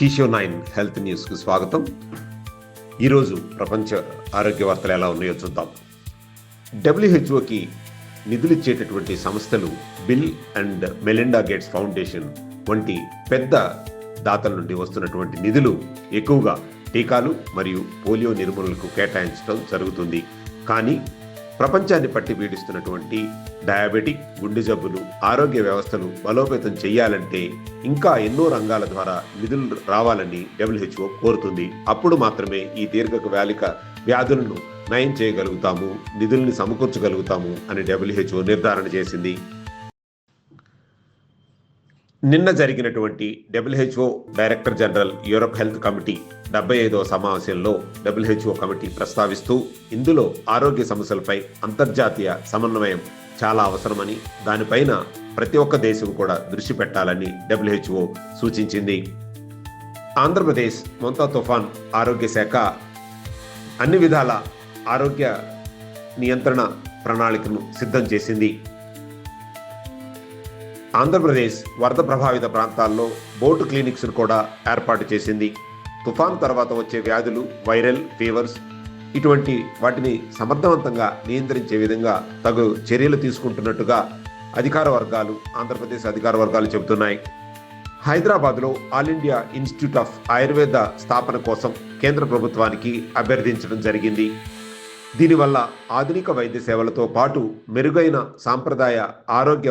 కిషో nine health న్యూస్కు స్వాగతం. ఈరోజు ప్రపంచ ఆరోగ్య వార్తలు ఎలా ఉన్నాయో చూద్దాం. డబ్ల్యూహెచ్ఓకి నిధులిచ్చేటటువంటి సంస్థలు Bill and Melinda Gates Foundation వంటి పెద్ద దాతల నుండి వస్తున్నటువంటి నిధులు ఎక్కువగా టీకాలు మరియు పోలియో నిర్మూలనకు కేటాయించడం జరుగుతుంది. కానీ ప్రపంచాన్ని పట్టి పీడిస్తున్నటువంటి డయాబెటిక్ గుండె జబ్బులు ఆరోగ్య వ్యవస్థను బలోపేతం చేయాలంటే ఇంకా ఎన్నో రంగాల ద్వారా నిధులు రావాలని డబ్ల్యూహెచ్ఓ కోరుతుంది. అప్పుడు మాత్రమే ఈ దీర్ఘకాలిక వ్యాధులను నయం చేయగలుగుతాము నిధుల్ని సమకూర్చగలుగుతాము అని డబ్ల్యూహెచ్ఓ నిర్ధారణ చేసింది. నిన్న జరిగినటువంటి WHO director general Europe health committee డెబ్బై ఐదవ సమావేశంలో డబ్ల్యూహెచ్ఓ కమిటీ ప్రస్తావిస్తూ ఇందులో ఆరోగ్య సమస్యలపై అంతర్జాతీయ సమన్వయం చాలా అవసరమని దానిపైన ప్రతి ఒక్క దేశం కూడా దృష్టి పెట్టాలని డబ్ల్యూహెచ్ఓ సూచించింది. ఆంధ్రప్రదేశ్ మొంతా తుఫాన్ ఆరోగ్య శాఖ అన్ని విధాల ఆరోగ్య నియంత్రణ ప్రణాళికను సిద్ధం చేసింది. ఆంధ్రప్రదేశ్ వరద ప్రభావిత ప్రాంతాల్లో బోటు క్లినిక్స్ను కూడా ఏర్పాటు చేసింది. తుఫాన్ తర్వాత వచ్చే వ్యాధులు వైరల్ ఫీవర్స్ ఇటువంటి వాటిని సమర్థవంతంగా నియంత్రించే విధంగా తగు చర్యలు తీసుకుంటున్నట్టుగా అధికార వర్గాలు ఆంధ్రప్రదేశ్ అధికార వర్గాలు చెబుతున్నాయి. హైదరాబాద్లో all India institute of Ayurveda స్థాపన కోసం కేంద్ర ప్రభుత్వానికి అభ్యర్థించడం జరిగింది. దీనివల్ల ఆధునిక వైద్య సేవలతో పాటు మెరుగైన సాంప్రదాయ ఆరోగ్య వైద్య